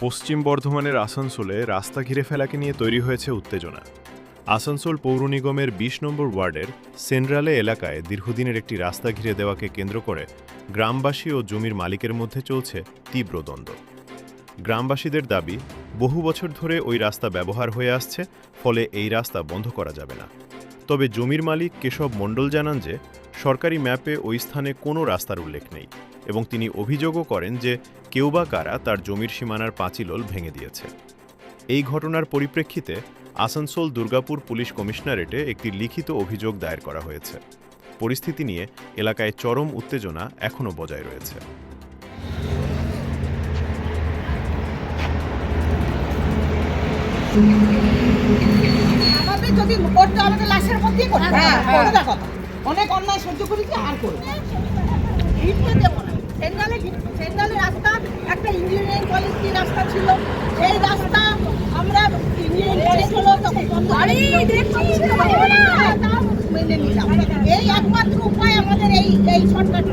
পশ্চিম বর্ধমানের আসানসোলে রাস্তা ঘিরে ফেলাকে নিয়ে তৈরি হয়েছে উত্তেজনা। আসানসোল পৌর নিগমের বিশ নম্বর ওয়ার্ডের সেন্ট্রালে এলাকায় দীর্ঘদিনের একটি রাস্তা ঘিরে দেওয়াকে কেন্দ্র করে গ্রামবাসী ও জমির মালিকের মধ্যে চলছে তীব্র দ্বন্দ্ব। গ্রামবাসীদের দাবি, বহু বছর ধরে ওই রাস্তা ব্যবহার হয়ে আসছে, ফলে এই রাস্তা বন্ধ করা যাবে না। তবে জমির মালিক কেশব মণ্ডল জানান যে, সরকারি ম্যাপে ওই স্থানে কোনো রাস্তার উল্লেখ নেই। এবং তিনি অভিযোগও করেন যে কেউ বা কারা তার জমির সীমানার পাঁচিলল ভেঙে দিয়েছে। এই ঘটনার পরিপ্রেক্ষিতে আসানসোল দুর্গাপুর পুলিশ কমিশনারেটে একটি লিখিত অভিযোগ দায়ের করা হয়েছে। পরিস্থিতি নিয়ে এলাকায় চরম উত্তেজনা এখনও বজায় রয়েছে। আমাদের যদি করতে আমাদের লাশের মধ্যেই করতে হবে হ্যাঁ, হ্যাঁ। অনেক অন্যায় সহ্য করেছি আর করব সেন্ডালে সেন্ডালে রাস্তা একটা ইঞ্জিনিয়ারিং কলেজ কি রাস্তা ছিল? সেই রাস্তা আমরা ইঞ্জিনিয়ারিং কলেজ হলো তখন বন্ধ মেনে নিলাম। এই একমাত্র উপায় আমাদের এই এই শর্টকাট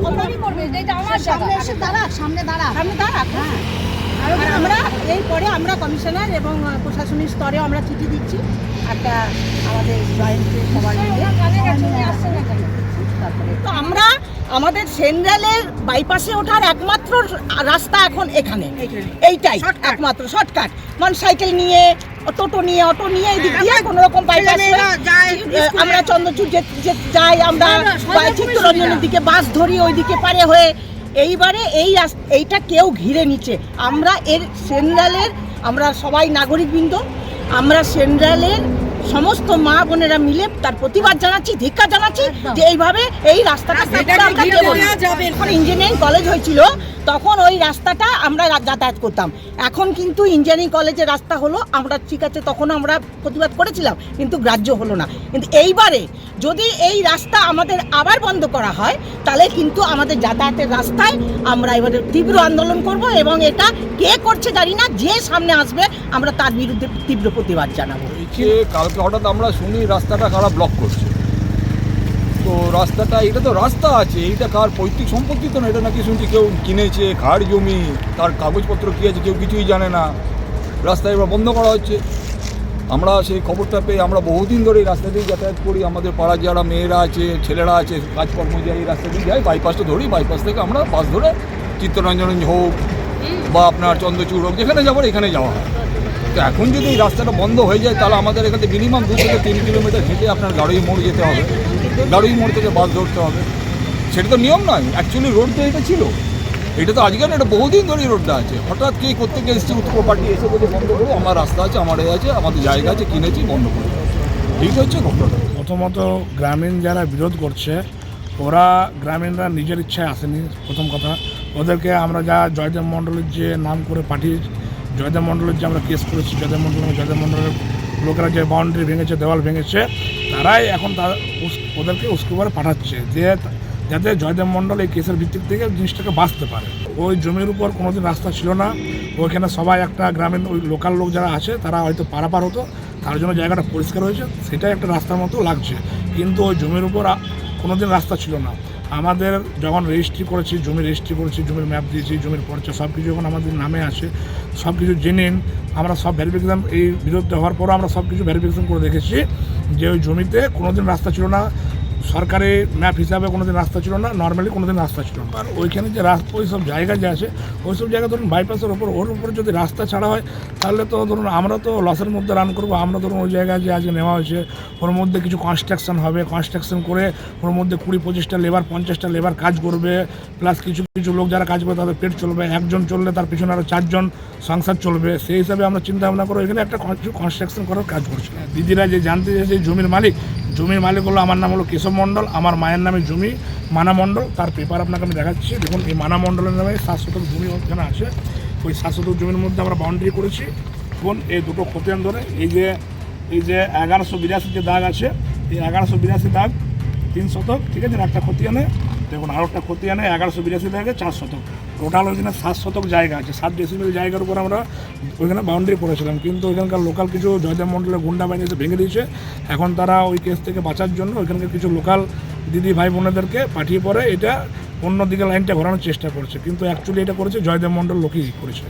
করবে যেটা আমার সামনে এসে দাঁড়া সামনে দাঁড়া। সামনে দাঁড়া? হ্যাঁ। আর আমরা এই পরে আমরা কমিশনার এবং প্রশাসনিক স্তরে আমরা চিঠি দিচ্ছি। একটা আমাদের জয়েন্টে সবাই মিলে। তারপরে তো আমরা আমাদের সেন্ট্রালের বাইপাসে ওঠার একমাত্র রাস্তা এখন এখানে। এইটাই একমাত্র শর্টকাট মানে সাইকেল নিয়ে টোটো নিয়ে অটো নিয়ে এই দিক দিয়ে কোনো রকম বাইপাস আমরা চন্দ্রচূড় যাই আমরা চিত্তরঞ্জনের দিকে বাস ধরি ওইদিকে পারে হয়ে। এইবারে এই এইটা কেউ ঘিরে নিচ্ছে। আমরা এর সেন্ট্রালের আমরা সবাই নাগরিকবৃন্দ আমরা সেন্ট্রালের সমস্ত মা বোনেরা মিলে তার প্রতিবাদ জানাচ্ছি ধিক্ষা জানাচ্ছি যে এইভাবে এই রাস্তাটা ইঞ্জিনিয়ারিং কলেজ হয়েছিল তখন ওই রাস্তাটা আমরা যাতায়াত করতাম। এখন কিন্তু ইঞ্জিনিয়ারিং কলেজের রাস্তা হলো, আমরা ঠিক আছে, তখন আমরা প্রতিবাদ করেছিলাম, কিন্তু গ্রাহ্য হলো না। কিন্তু এইবারে যদি এই রাস্তা আমাদের আবার বন্ধ করা হয়, তাহলে কিন্তু আমাদের যাতায়াতের রাস্তায় আমরা এবারে তীব্র আন্দোলন করব এবং এটা কে করছে জানি না, যে সামনে আসবে, আমরা তার বিরুদ্ধে তীব্র প্রতিবাদ জানাব। কালকে হঠাৎ আমরা শুনি রাস্তাটা কারা ব্লক করছে। তো রাস্তাটা এটা তো রাস্তা আছে এইটা কার পৈতৃক সম্পত্তি তো না এটা নাকি শুনছি কেউ কিনেছে খাট জমি তার কাগজপত্র কী আছে কেউ কিছুই জানে না। রাস্তা এবার বন্ধ করা হচ্ছে। আমরা সেই খবরটা পেয়ে আমরা বহুদিন ধরে এই রাস্তা দিয়ে যাতায়াত করি। আমাদের পাড়ার যারা মেয়েরা আছে ছেলেরা আছে কাজকর্ম যায় এই রাস্তা দিয়ে যাই। বাইপাসটা ধরি বাইপাস থেকে আমরা বাস ধরে চিত্তরঞ্জন হোক বা আপনার চন্দ্রচূড় হোক যেখানে যাব এখানে যাওয়া হয়। তো এখন যদি এই রাস্তাটা বন্ধ হয়ে যায়, তাহলে আমাদের এখান মিনিমাম দু থেকে তিন কিলোমিটার হেঁটে আপনার গাড়ি মোড় যেতে হবে। গাড়ি মোড় থেকে বাস ধরতে হবে। সেটা তো নিয়ম নয়। অ্যাকচুয়ালি রোড তো এটা ছিল। এটা তো আজকে না, এটা বহুদিন ধরে রোডটা আছে। হঠাৎ কে গিয়ে এসছে উত্তর পার্টি এসে বলে বন্ধ করব আমার রাস্তা আছে, আমার এ আছে, আমাদের জায়গা আছে, কিনেছি, বন্ধ করব ঠিক হচ্ছে ঘটনাটা প্রথমত গ্রামীণ যারা বিরোধ করছে, ওরা গ্রামীণরা নিজের ইচ্ছায় আসেনি, প্রথম কথা। ওদেরকে আমরা যা জয়দেব মণ্ডলের যে নাম করে পাঠিয়ে জয়দেব মণ্ডলের যে আমরা কেস করেছি জয়দেব মণ্ডল জয়দেব মণ্ডলের লোকেরা যে বাউন্ডারি ভেঙেছে, দেওয়াল ভেঙেছে, তারাই এখন তার ওদেরকে উস্কুবারে পাঠাচ্ছে, যে যাতে জয়দেব মণ্ডল এই কেসের ভিত্তিক থেকে জিনিসটাকে বাঁচতে পারে। ওই জমির উপর কোনোদিন রাস্তা ছিল না, ওইখানে সবাই একটা গ্রামের ওই লোকাল লোক যারা আছে, তারা হয়তো পারাপার হতো, তার জন্য জায়গাটা পরিষ্কার হয়েছে, সেটাই একটা রাস্তার মতো লাগছে। কিন্তু ওই জমির উপর কোনোদিন রাস্তা ছিল না। আমাদের যখন রেজিস্ট্রি করেছি, জমি রেজিস্ট্রি করেছি, জমির ম্যাপ দিয়েছি, জমির পর্চা সব কিছু যখন আমাদের নামে আছে সব কিছু জেনে আমরা সব ভ্যারিফিকেশন এই বিরুদ্ধে হওয়ার পরও আমরা সব কিছু ভ্যারিফিকেশন করে দেখেছি যে ওই জমিতে কোনোদিন রাস্তা ছিল না সরকারি ম্যাপ হিসাবে কোনোদিন রাস্তা ছিল না নর্মালি কোনোদিন রাস্তা ছিল না। আর ওইখানে যে রাস্তা ওই সব জায়গা যে আছে, ওই সব জায়গা ধরুন বাইপাসের ওপর, ওর উপরে যদি রাস্তা ছাড়া হয়, তাহলে তো ধরুন আমরা তো লসের মধ্যে রান করব, আমরা ধরুন ওই জায়গায় যে আজকে নেওয়া হয়েছে, ওর মধ্যে কিছু কনস্ট্রাকশন হবে কনস্ট্রাকশন করে ওর মধ্যে কুড়ি পঁচিশটা লেবার পঞ্চাশটা লেবার কাজ করবে প্লাস কিছু কিছু লোক যারা কাজ করবে তাদের পেট চলবে, একজন চললে তার পিছনে আরও চারজন সংসার চলবে, সেই হিসাবে আমরা চিন্তা ভাবনা করে এখানে একটা কনস্ট্রাকশন করার কাজ করছি। দিদিরা যে জানতে চেয়েছে জমির মালিক জমির মালিক হলো, আমার নাম হলো কেশব মণ্ডল, আমার মায়ের নামে জমি, মানা মণ্ডল। তার পেপার আপনাকে আমি দেখাচ্ছি। দেখুন, এই মানা মণ্ডলের নামে সাত শতক জমি ওখানে আছে। ওই সাত শতক জমির মধ্যে আমরা বাউন্ডারি করেছি। দেখুন, এই দুটো খতিয়ান ধরে, এই যে এই যে এগারোশো বিরাশি যে দাগ আছে, এই এগারোশো বিরাশি দাগ তিন শতক, ঠিক আছে? একটা খতিয়ানে দেখুন আরও একটা আনে এগারোশো বিরাশি থেকে চার শতক। টোটাল ওইখানে সাত শতক জায়গা আছে, সাত ডেসিমিল জায়গার উপর আমরা ওইখানে বাউন্ডারি করেছিলাম। কিন্তু ওইখানকার লোকাল কিছু জয়দেব মণ্ডলের গুন্ডা বাহিনী এসে ভেঙে দিয়েছে। এখন তারা ওই কেস থেকে বাঁচার জন্য ওইখানকার কিছু লোকাল দিদি ভাই বোনেদেরকে পাঠিয়ে পরে এটা অন্যদিকে লাইনটা ঘোরানোর চেষ্টা করছে। কিন্তু অ্যাকচুয়ালি এটা করেছে জয়দেব মণ্ডল লোকই করেছে।